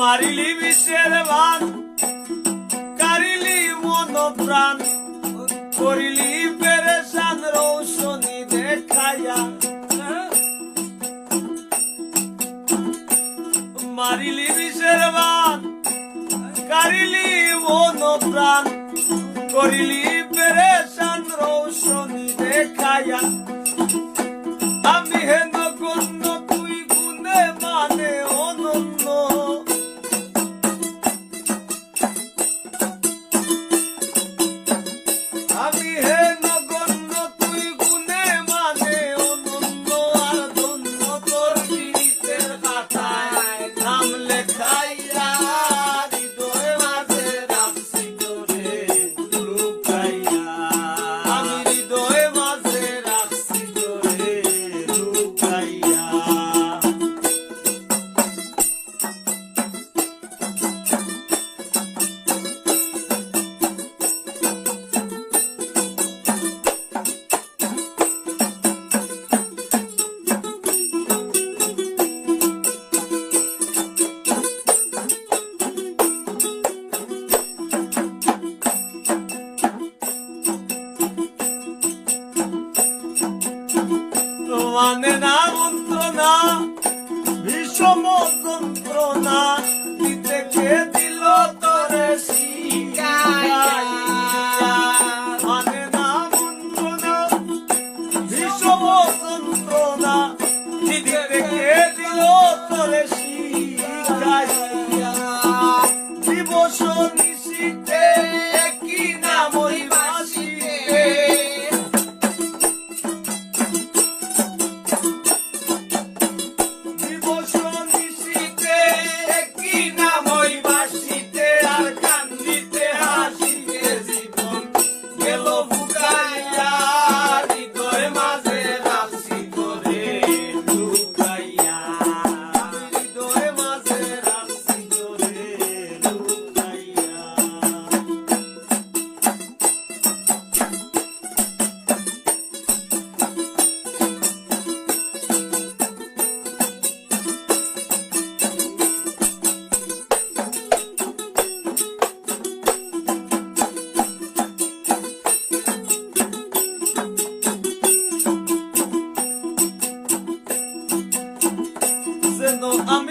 মারিলি বিশ্বের বান, কারিলি মন প্রাণ, করিলি পেরেশান রৌশনি দেখাইয়া। মারিলি বিশ্বের বান, কারিলি মন প্রাণ, করিলি পেরেশান রৌশনি দেখাইয়া। মানে না মন্ত্রণা ভীষণ যন্ত্রণা, দিতে কে দিল তোরে মানে না মন্ত্রণা ভীষণ যন্ত্রণা, দিতে কে দিল তোরে শিখাইয়া দিবস নিশীতে যেন আমি